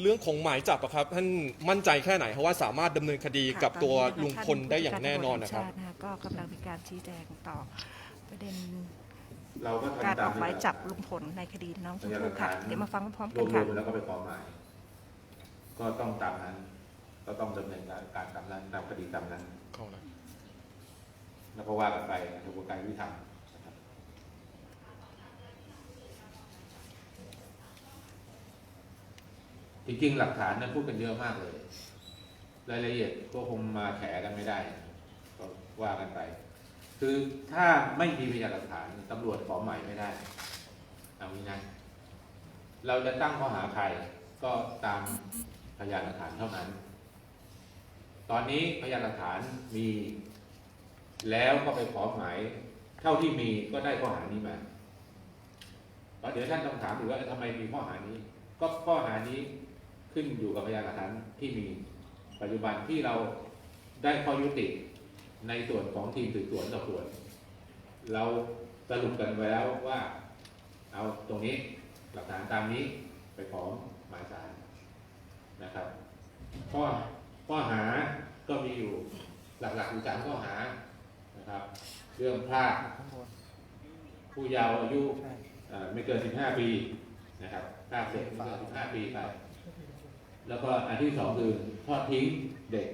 เรื่องของหมายจับอะครับท่านมั่นใจแค่ไหนเพราะว่าสามารถดำเนินคดีกับตัวลุงพลได้อย่างแน่นอนนะครับ ท่ผู้ว่าการตำวจแห่งชาตินะคะก็กำลังมีการชี้แจงต่อประเด็นเราก็การทำตาอมอกหมายจับลุงพลในคดีน้องชมพู่ค่ะเดี๋ยวมาฟังพร้อมๆรกัวนมค่ะๆแล้วก็ไปขอหมาย ก็ต้องตามนั้น ก็ต้องดำเนินการการตามนั้นตามคดีตามนั้น เข้านะ แล้วก็ว่ากันไปในกระบวนการยุติธรรมนะครับ จริงๆหลักฐานเนั้นพูดกันเยอะมากเลย รายละเอียดก็คงมาแฉกันไม่ได้ก็ว่ากันไป คือถ้าไม่มีพยานหลักฐานตำรวจขอหมายไม่ได้ เอางี้นะ เราจะตั้งข้อหาใครก็ตามพยานหลักฐานเท่านั้น ตอนนี้พยานหลักฐานมี แล้วก็ไปขอหมาย เท่าที่มีก็ได้ข้อหานี้มาเพราะเดี๋ยวท่านต้องถามอีกว่าทำไมมีข้อหานี้ ก็ข้อหานี้ ขึ้นอยู่กับพยานหลักฐานที่มีปัจจุบันที่เราได้ข้อยุติในส่วนของทีมสืบสวนสอบสวน เราสรุปกันไว้แล้วว่า เอาตรงนี้หลักฐานตามนี้ไปขอหมายสารนะครับข้อข้อหาก็มีอยู่หลักๆอยู่สามข้อหานะครับ เรื่องพลาดผู้เยาว์อายุไม่เกิน 15 ปีนะครับพลาดเสร็จไม่เกิน15 ปีไป แล้วก็อันที่สองคือทอดทิ้งเด็ก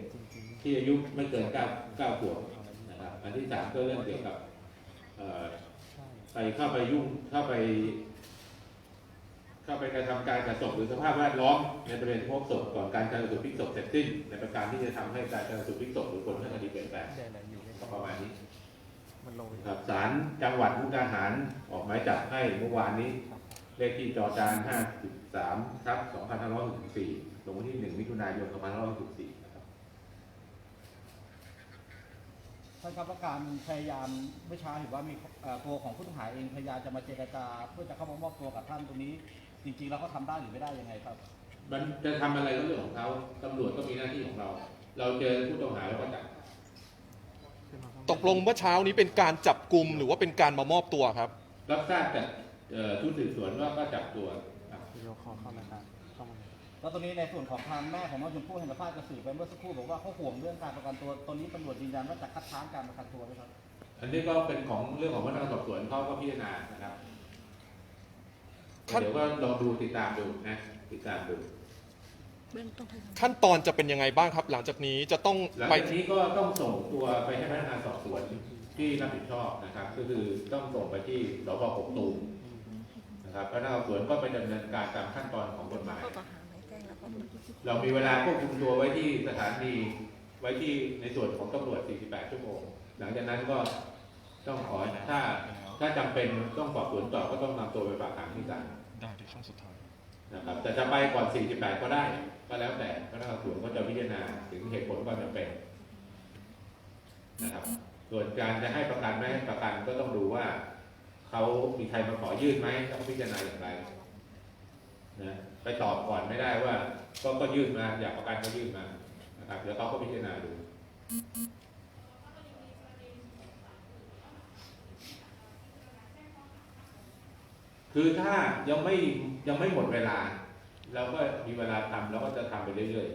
ที่อายุไม่เกิน9 9ขวบนะครับ อันที่สามก็เรื่องเกี่ยวกับเอ่อไปเข้าไปยุ่งเข้าไป เข้าไปกระทำการกระศพหรือสภาพแวดล้อมในบริเวณพบศพก่อนการการสูตรพลิกศพเสร็จสิ้นในประการที่จะทำให้การการสูตรพลิกศพหรือผลทางคดีเปลี่ยนแปลงก็ประมาณนี้มันลงครับศาลจังหวัดมุกดาหารออกหมายจับให้เมื่อวานนี้ เลขที่จอจาน53ทับ2564 ลงวันที่ 1 มิถุนายน2564นะครับท่านครับว่าการพยายามเมื่อเช้าเห็นว่ามีเอ่อตัวของผู้ต้องหาเองพยายามจะมาเจรจาเพื่อจะเข้ามามอบตัวกับท่านตรงนี้ จริงๆแล้วเขาทำได้หรือไม่ได้ยังไงครับ มันจะทำอะไรก็เรื่องของเขาตำรวจก็มีหน้าที่ของเรา เราเจอผู้ต้องหาแล้วก็จับตกลงเมื่อเช้านี้เป็นการจับกลุ่มหรือว่าเป็นการมามอบตัวครับ รับทราบจากเอ่อชุดสืบสวนว่าก็จับตัวครับวิดีโอคอลเข้ารายการเข้ามาเลย แล้วตรงนี้ในส่วนของทางแม่ของน้องชมพู่เห็นสัมภาษณ์กระสือไปเมื่อสักครู่บอกว่าเขาห่วงเรื่องการประกันตัว ตอนนี้ตำรวจยืนยันว่าจะคัดค้านการประกันตัวไหมครับ อันนี้ก็เป็นของเรื่องของพนักงานสอบสวนเขาก็พิจารณานะครับขั้นเดี๋ยวก็ลองดูติดตามดูนะติดตามดูขั้นตอนจะเป็นยังไงบ้างครับ หลังจากนี้จะต้องหลังไปจากนี้ก็ต้องส่งตัวไปให้พนักงานสอบสวนที่รับผิดชอบนะครับ ก็คือต้องส่งไปที่สพกกตูมนะครับพนักงานสอบสวนก็ไปดำเนินการตามขั้นตอนของกฎหมาย เรามีเวลาควบคุมตัวไว้ที่สถานีไว้ที่ในส่วนของตำรวจ 48 ชั่วโมง หลังจากนั้นก็ต้องขอถ้าถ้าจำเป็นต้องสอบสวนต่อก็ต้องนำตัวไปฝากขังที่ศาลได้ในขั้นสุดท้ายนะครับแต่จะไปก่อน 48 ก็ได้ ก็แล้วแต่พนักงานสอบสวนก็จะพิจารณาถึงเหตุผลความจำเป็นนะครับส่วนการจะให้ประกันไม่ให้ประกันก็ต้องดูว่าเขามีใครมาขอยื่นไหมต้องพิจารณาอย่างไรนะ ไปตอบก่อนไม่ได้ว่า ก็ก็ยื่นมาอยากประกันก็ยื่นมานะครับเดี๋ยวเขาก็พิจารณาดูคือถ้ายังไม่ยังไม่หมดเวลาเราก็มีเวลาทำเราก็จะทำไปเรื่อย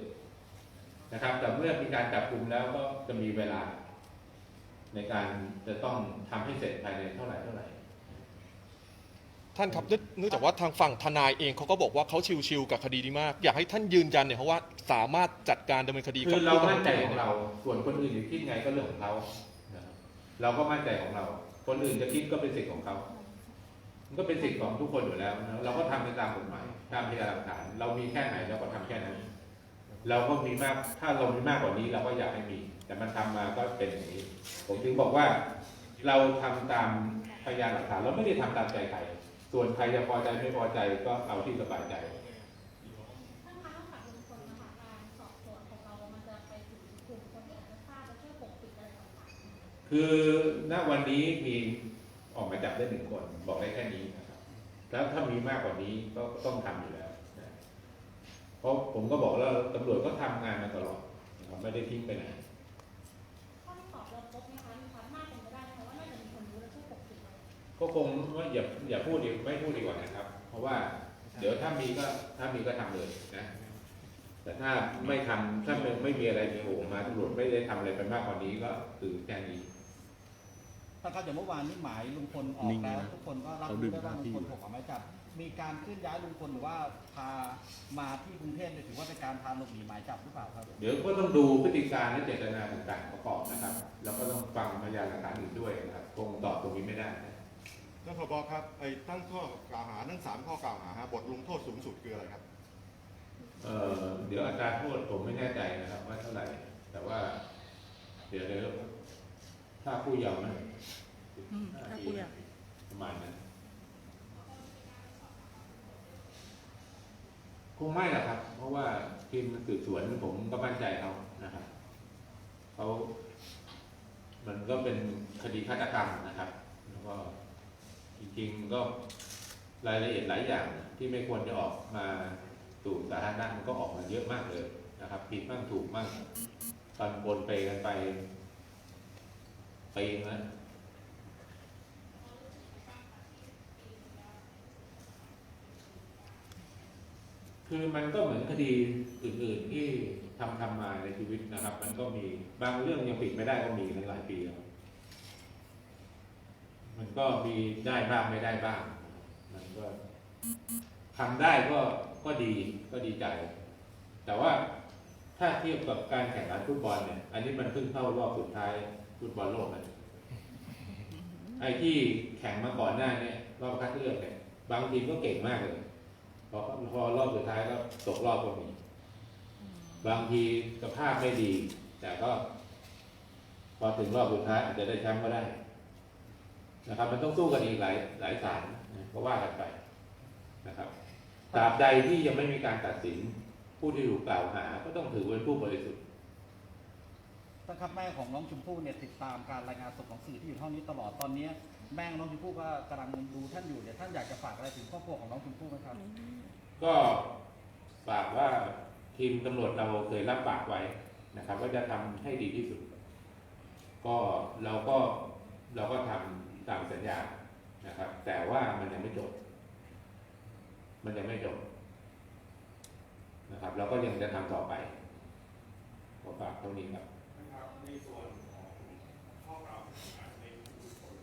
ๆนะครับ แต่เมื่อมีการจับกลุ่มแล้วก็จะมีเวลา ในการจะต้องทำให้เสร็จภายในเท่าไหร่เท่าไหร่ ท่านครับเนื่องเนื่องจากว่าทางฝั่งทนายเองเขาก็บอกว่าเขาชิวๆกับคดีนี้มาก อยากให้ท่านยืนยันเนี่ยเพราะว่าสามารถจัดการดำเนินคดีคืกับอเราผู้ต้องมั่นใจหาของเรา ส่วนคนอื่นจะคิดไงก็เรื่องของเขานะครับเราก็มั่นใจของเรา คนอื่นจะคิดก็เป็นสิทธิ์ของเขา มันก็เป็นสิทธิ์ของทุกคนอยู่แล้วนะเราก็ทำไปตามกฎหมายตามพยานหลักฐาน เรามีแค่ไหนเราก็ทำแค่นั้น เราก็มีมาก ถ้าเรามีมากกว่านี้เราก็อยากให้มี แต่มันทำมาก็เป็นอย่างนี้ ผมถึงบอกว่า เราทำตามพยานหลักฐาน เราไม่ได้ทำตามใจใคร ส่วนใครจะพอใจไม่พอใจก็เอาที่สบายใจคือณวันนี้มีออกมาจับได้หนึ่งคน บอกได้แค่นี้นะครับ แล้วถ้ามีมากกว่านี้ก็ต้องทำอยู่แล้วเพราะผมก็บอกแล้วตำรวจก็ทำงานมาตลอดนะครับไม่ได้ทิ้งไปไหน ก็คงว่าอย่าอย่าพูดดีไม่พูดดีกว่านะครับ เพราะว่าเดี๋ยวถ้ามีก็ถ้ามีก็ทำเลยนะ แต่ถ้าไม่ทำถ้าไม่ไม่มีอะไรมีโผล่มาตำรวจไม่ได้ทำอะไรไปมากกว่านี้ก็คือแค่นี้ท่านครับอย่างเมื่อวานนี้หมายลุงพลออกแล้วทุกคนก็รับรู้ได้ว่าลุงพลถูกออกหมายจับมีการเคลื่อนย้ายลุงพลหรือว่าพามาที่กรุงเทพเนี่ยถือว่าเป็นการพาหลบหนีหมายจับหรือเปล่าครับ เดี๋ยวก็ต้องดูพฤติการและเจตนาต่างๆประกอบนะครับ แล้วก็ต้องฟังพยานหลักฐานอื่นด้วยนะครับคงตอบตรงนี้ไม่ได้นะ ท่านผบครับไอ้ตั้งข้อกล่าวหาทั้งสามข้อกล่าวหาฮะบทลงโทษสูงสุดคืออะไรครับเอ่อเดี๋ยวอัตราโทษผมไม่แน่ใจนะครับ ว่าเท่าไหร่ แต่ว่า เดี๋ยวเดี๋ยวถ้าผู้เยาว์นะอืมถ้าผู้เยาว์ ประมาณนั้นคงไม่หรอกครับ เพราะว่าทีมสืบสวนผมก็มั่นใจเขานะครับเขามันก็เป็นคดีฆาตกรรมนะครับ แล้วก็ จริงๆก็รายละเอียดหลายอย่างที่ไม่ควรจะออกมาสู่สาธารณะมันก็ออกมาเยอะมากเลยนะครับผิดบ้างถูกบ้างตอนบนไปกันไปไปนะคือมันก็เหมือนคดีอื่น ๆที่ทำทำมาในชีวิตนะครับ มันก็มีบางเรื่องยังปิดไม่ได้ก็มีในหลายปีแล้ว มันก็มีได้บ้างไม่ได้บ้าง มันก็ทำได้ก็ก็ดีก็ดีใจ แต่ว่าถ้าเทียบกับการแข่งขันฟุตบอลเนี่ย อันนี้มันเพิ่งเข้ารอบสุดท้ายฟุตบอลโลกนะไอ้ที่แข่งมาก่อนหน้าเนี่ยรอบคัดเลือกเนี่ยบางทีมก็เก่งมากเลยพอพอรอบสุดท้ายก็ตกรอบก็มีบางทีสภาพไม่ดี แต่ก็ พอถึงรอบสุดท้ายอาจจะได้แชมป์ก็ได้ นะครับ มันต้องสู้กันอีกหลายหลายศาลนะก็ว่ากันไปนะครับตราบใดที่ยังไม่มีการตัดสินผู้ที่ถูกกล่าวหา ก็ต้องถือเป็นผู้บริสุทธิ์ท่านครับแม่ของน้องชมพู่เนี่ยติดตามการรายงานสดของสื่อที่อยู่ห้องนี้ตลอดตอนนี้ แม่ของน้องชมพู่ก็กำลังดูท่านอยู่เดี๋ยวท่านอยากจะฝากอะไรถึงครอบครัวของน้องชมพู่ไหมครับ ก็ฝากว่าทีมตำรวจเราเคยรับปากไว้นะครับว่าจะทำให้ดีที่สุด ก็เราก็เราก็ทำ ตามสัญญานะครับ แต่ว่ามันยังไม่จบ มันยังไม่จบนะครับเราก็ยังจะทำต่อไปขอฝากเท่านี้ครับในส่วนของข้อกล่าวหาในบุคคล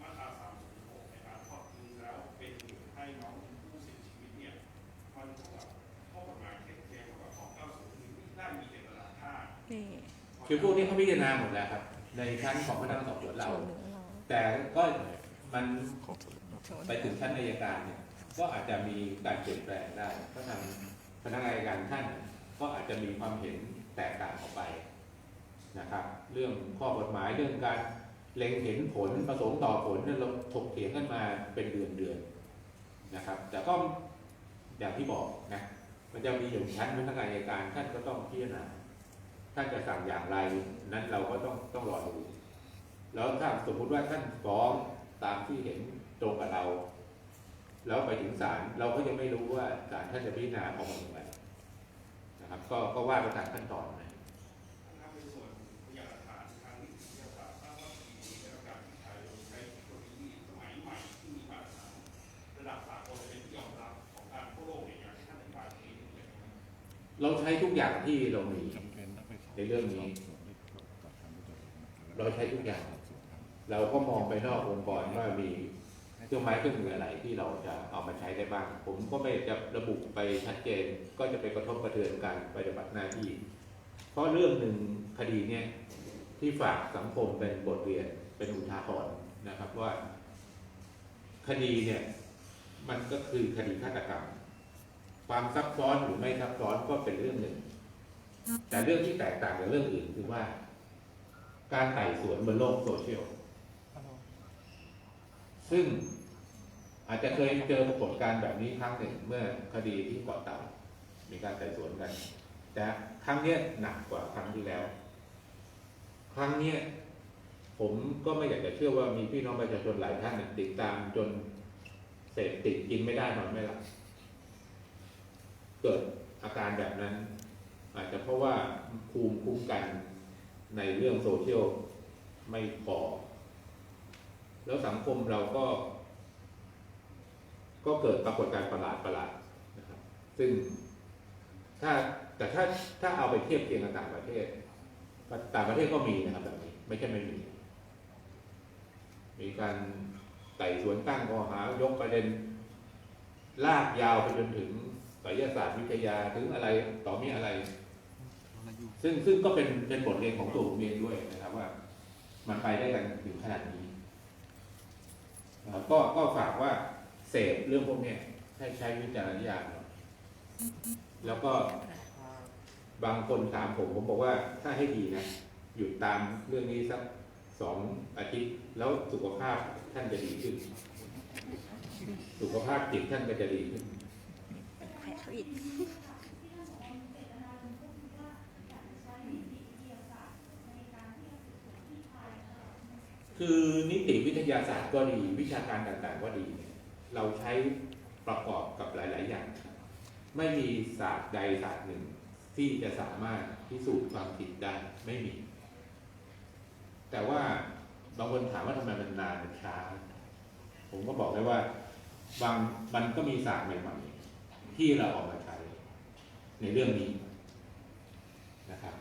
มาตรา36ในการทอดทิ้งแล้วเป็นเหตุให้น้องผู้เสียชีวิตเนี่ยมันเท่ากับข้อกฎหมายเท็จเทียมกับข้อ90นี้ไม่ได้มีเจตนาฆ่านี่คือพวกนี้เขาพิจารณาหมดแล้วครับ ในชั้นของพนักงานสอบสวนเรา โชว์เหนือเราแต่ก็มันโชว์เหไปนือถึงชั้นอัยการเนี่ยก็อาจจะมีการเปลี่ยนแปลงได้ ก็ทางพนักงานอัยการท่าน ก็อาจจะมีความเห็นแตกต่างออกไปนะครับ เรื่องข้อกฎหมายเรื่องการเล็งเห็นผลประสงค์ต่อผลเนี่ยเราถกเถียงกันมาเป็นเดือนเดือนๆนะครับ แต่ก็อย่างที่บอกนะมันจะมีอยู่ชั้นพนักงานอัยการท่านก็ต้องพิจารณาท่านจะสั่งอย่างไรนั้นเราก็ต้องต้องรอดู แล้วถ้าสมมุติว่าท่านฟ้องตามที่เห็นตรงกับเรา แล้วไปถึงศาลเราก็ยังไม่รู้ว่าศาลท่านจะพิจารณาออกมาอย่างไรนะครับ ก็ก็ว่าไปตามขั้นตอนนะเราใช้ทุกอย่างที่เรามีในเรื่องนี้ เราใช้ทุกอย่าง เราก็มองไปนอกองค์กรว่ามีเครื่องไม้เครื่องมืออะไรที่เราจะเอามาใช้ได้บ้าง ผมก็ไม่จะระบุไปชัดเจน ก็จะไปกระทบกระเทือนการปฏิบัติหน้าที่ เพราะเรื่องหนึ่งคดีเนี่ยที่ฝากสังคมเป็นบทเรียนเป็นอุทาหรณ์นะครับว่า คดีเนี่ยมันก็คือคดีฆาตกรรม ความซับซ้อนหรือไม่ซับซ้อนก็เป็นเรื่องหนึ่ง แต่เรื่องที่แตกต่างกับเรื่องอื่นคือว่า การไต่สวนบนโลกโซเชียล ซึ่งอาจจะเคยเจอปรากฏการณ์แบบนี้ครั้งหนึ่งเมื่อคดีที่เกาะเต่า มีการไต่สวนกัน แต่ครั้งเนี้ยหนักกว่าครั้งที่แล้ว ครั้งเนี้ยผมก็ไม่อยากจะเชื่อว่ามีพี่น้องประชาชนหลายท่านติดตามจนเสพติดกินไม่ได้นอนไม่หลับเกิดอาการแบบนั้น อาจจะเพราะว่าภูมิคุ้มกัน ในเรื่องโซเชียลไม่พอ แล้วสังคมเราก็ ก็เกิดปรากฏการณ์ประหลาดประหลาดนะครับ ซึ่งถ้าแต่ถ้าถ้าเอาไปเทียบเคียงกับต่างประเทศ ต่างประเทศก็มีนะครับแบบนี้ ไม่ใช่ไม่มี มีการไต่สวนตั้งข้อหายกประเด็น ลากยาวไปจนถึงไสยศาสตร์วิทยาถึงอะไรต่อมีอะไร ซึ่งซึ่งก็เป็นเป็นบทเรียนของตัวผมเองด้วยนะครับว่า มันไปได้กันถึงขนาดนี้นะครับก็ก็ฝากว่าเสพเรื่องพวกเนี้ยให้ใช้วิจารณญาณหน่อยแล้วก็บางคนถามผมผมบอกว่าถ้าให้ดีนะหยุดตามเรื่องนี้สักสองอาทิตย์ แล้วสุขภาพท่านจะดีขึ้น สุขภาพจิตท่านก็จะดีขึ้น แผลเขาอีก คือนิติวิทยาศาสตร์ก็ดี วิชาการต่างๆก็ดีเนี่ยเราใช้ประกอบกับหลาย ๆ อย่างครับไม่มีศาสตร์ใดศาสตร์หนึ่ง ที่จะสามารถพิสูจน์ความผิดได้ไม่มี แต่ว่าบางคนถามว่าทำไมมันนานมันช้า ผมก็บอกได้ว่าบางมันก็มีศาสตร์ใหม่ๆที่เราออกมาใช้ในเรื่องนี้นะครับ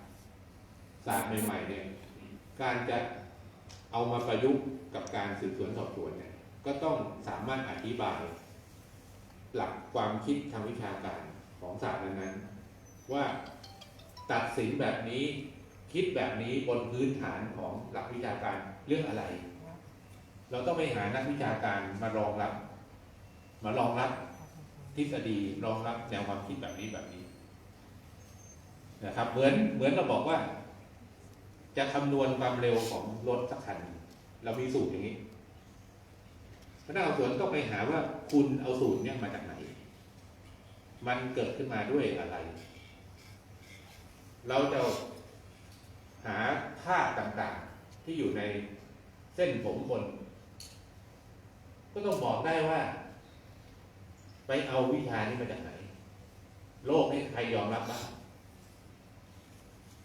ศาสตร์ใหม่ๆเนี่ยการจะ เอามาประยุกต์กับการสืบสวนสอบสวนเนี่ยก็ต้องสามารถอธิบาย หลักความคิดทางวิชาการของศาสตร์นั้นๆว่าตัดสินแบบนี้คิดแบบนี้บนพื้นฐานของหลักวิชาการเรื่องอะไร เราต้องไปหานักวิชาการมารองรับ มารองรับทฤษฎีรองรับแนวความคิดแบบนี้แบบนี้นะครับ เหมือนเหมือนเราบอกว่า จะคำนวณความเร็วของรถสักคัน เรามีสูตรอย่างนี้พนักงานสอบสวนต้องไปหาว่าคุณเอาสูตรเนี่ยมาจากไหน มันเกิดขึ้นมาด้วยอะไร เราจะหาธาตุต่างๆ ที่อยู่ในเส้นผมคน ก็ต้องบอกได้ว่า ไปเอาวิชานี้มาจากไหน โลกนี้ใครยอมรับบ้าง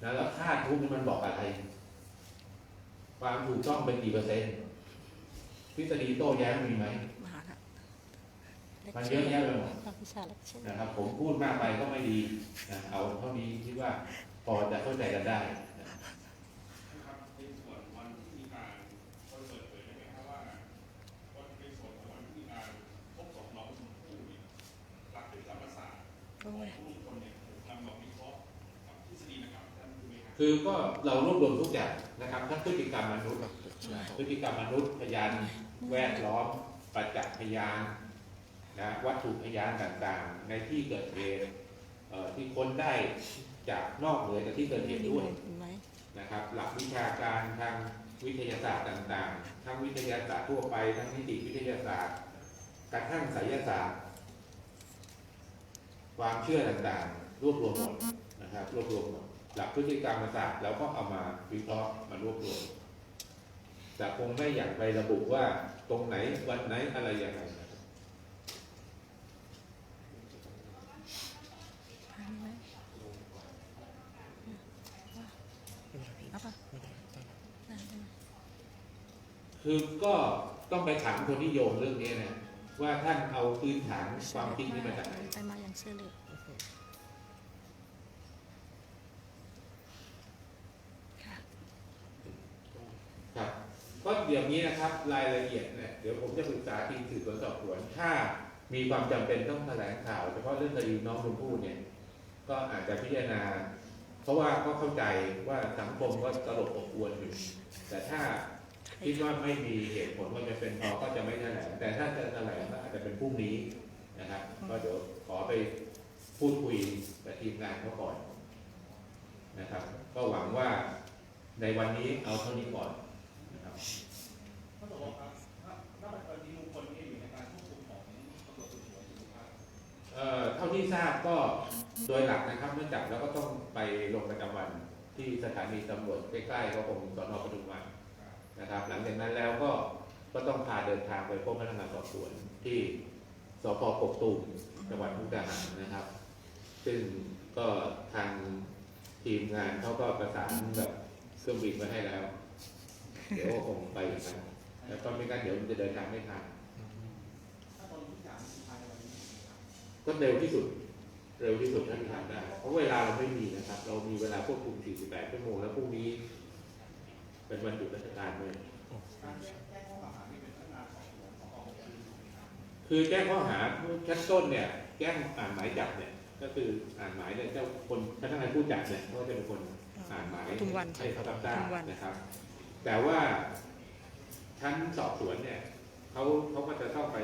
นะแล้วค่าทุกข์นี่มันบอกอะไร ความถูกต้องเป็นกี่เปอร์เซ็นต์ทฤษฎีโต้แย้งมีไหมมาละมันเยอะแยะไปหมดภาควิชาเลคเชอร์นะครับ ผมพูดมากไปก็ไม่ดีนะเอาเท่านี้คิดว่าพอจะเข้าใจกันได้ คือก็เรารวบรวมทุกอย่างนะครับทั้งพฤติกรรมมนุษย์พฤติกรรมมนุษย์พยานแวดล้อมประจักษ์พยานนะวัตถุพยานต่างๆ ในที่เกิดเหตุที่ค้นได้จากนอกเหนือจากที่เกิดเหตุด้วยนไหมนะครับ หลักวิชาการทางวิทยาศาสตร์ต่างๆ ทั้งวิทยาศาสตร์ทั่วไป ทั้งนิติวิทยาศาสตร์กระทั่งไสยศาสตร์ ความเชื่อต่างๆ รวบรวมหมดนะครับรวบรวมหมด หลักพฤติกรรมศาสตร์เราก็เอามาวิเคราะห์มารวบรวมแต่คงไม่อยากไประบุว่าตรงไหนวันไหนอะไรอยังไรเอาปะได้ได้คือก็ต้องไปถามคนที่โยงเรื่องนี้นะว่าท่านเอาพื้นฐานความคิดนี้มาจากไหนไปมาอย่างเสื้อเลืองค่ะ ครับก็อย่าง นี้นะครับรายละเอียดเนี่ยเดี๋ยวผมจะปรึกษาทีมสืบสวนสอบสวนถ้ามีความจำเป็นต้องแถลงข่าวเฉพาะเรื่องคดีน้องชมพู่เนี่ย ก็อาจจะพิจารณา เพราะว่าก็เข้าใจว่าสังคมก็ตลบอบอวนอยู่ แต่ถ้าคิดว่าไม่มีเหตุผลว่าจะเป็นพอก็จะไม่แถลงแต่ถ้าจะแถลงก็อาจจะเป็นพรุ่งนี้นะครับ ก็เดี๋ยวขอไปพูดคุยกับทีมงานเขาก่อนนะครับ ก็หวังว่าในวันนี้เอาเท่านี้ก่อนนะครับ เอ่อเท่าที่ทราบก็โดยหลักนะครับเนื่องจากเราก็ต้องไปลงประจำวันที่สถานีตำรวจใกล้ๆก็คงสอนอปทุมวันนะครับ หลังจากนั้นแล้วก็ก็ต้องพาเดินทางไปพบพนักงานสอบสวนที่สพกกตูมจังหวัดมุกดาหารนะครับ ซึ่งก็ทางทีมงานเขาก็ประสานแบบเครื่องบินมาให้แล้ว เดี๋ยวก็คงไปนั้นแล้วก็ไม่งั้นเดี๋ยวมันจะเดินทางไม่ทัน ถ้าตอนนี้ทุ กอย่างมีภายในวันนี้ก็เร็วที่สุด เร็วที่สุดเท่าที่ทำได้ เพราะเวลาเราไม่มีนะครับ เรามีเวลาควบคุม 48 ชั่วโมง แล้วพรุ่งนี้ เป็นวันหยุดราชการด้วยคือแจ้งข้อหาชั้นต้นเนี่ยแจ้งอ่านหมายจับเนี่ย ก็คืออ่านหมายเนี่ยเจ้าคนพนักงานผู้จับเนี่ยเขาจะเป็นคนอ่านหมายปทุมวันให้เขารับทราปบทุมวันนะครับ แต่ว่าชั้นสอบสวนเนี่ยเขาเขาก็จะต้องไป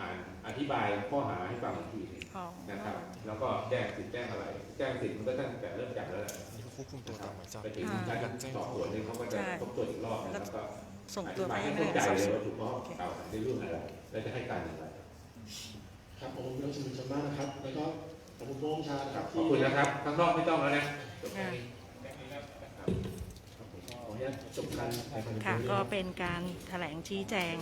อ่านอธิบายข้อหาให้ฟังอีกทีหนึ่งอ๋อนะครับ แล้วก็แจ้งสิทธิ์แจ้งอะไร แจ้งสิทธิ์มันก็ตั้งแต่เริ่มจับแล้วแหละนี่ก็ควบคุมตัวนะคตารับมหมายจับไปถึงชั้นสอบสวนนี่เขาก็จะใช่ทบทวนอีกรอบหนึ่งแล้วก็ส่งอตัวธิไปบายให้ให้พนัเข้ากงานใจสอบเลยสวนว่าถูกข้อเกล่าวหาในเรื่องอะไรและจะให้การอย่างไรครับผมคุณรัชมีชำนาญนะครับ แล้วก็ขอบคุณโน้องชานะครับขอบคุณนะครับข้างนอกไม่ต้องแล้วนะ ค่ะก็เป็นการแถลงชี้แจง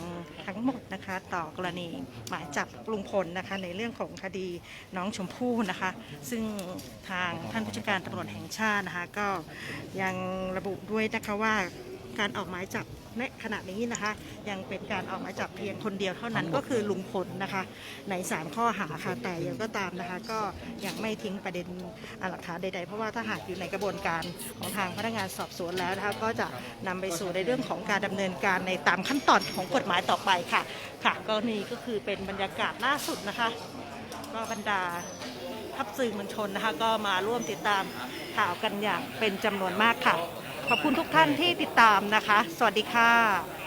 ทั้งหมดนะคะ ต่อกรณีหมายจับลุงพลนะคะ ในเรื่องของคดีน้องชมพู่นะคะ ซึ่งทางท่านผู้จัดการตำรวจแห่งชาตินะคะ ก็ยังระบุด้วยนะคะว่าการออกหมายจับ ในขณะนี้นะคะ ยังเป็นการออกหมายจับเพียงคนเดียวเท่านั้นก็คือลุงพลนะคะ ใน 3 ข้อหาค่ะแต่ยังก็ตามนะคะ ก็ยังไม่ทิ้งประเด็นอ่าหลักฐานใดๆ เพราะว่าถ้าหากอยู่ในกระบวนการของทางพนักงานสอบสวนแล้วนะคะก็จะนำไปสู่ในเรื่องของการดำเนินการในตามขั้นตอนของกฎหมายต่อไปค่ะ ค่ะก็นี่ก็คือเป็นบรรยากาศล่าสุดนะคะก็บรรดาทัพสื่อมวลชนนะคะ ก็มาร่วมติดตามข่าวกันอย่างเป็นจำนวนมากค่ะ ขอบคุณทุกท่านที่ติดตามนะคะ สวัสดีค่ะ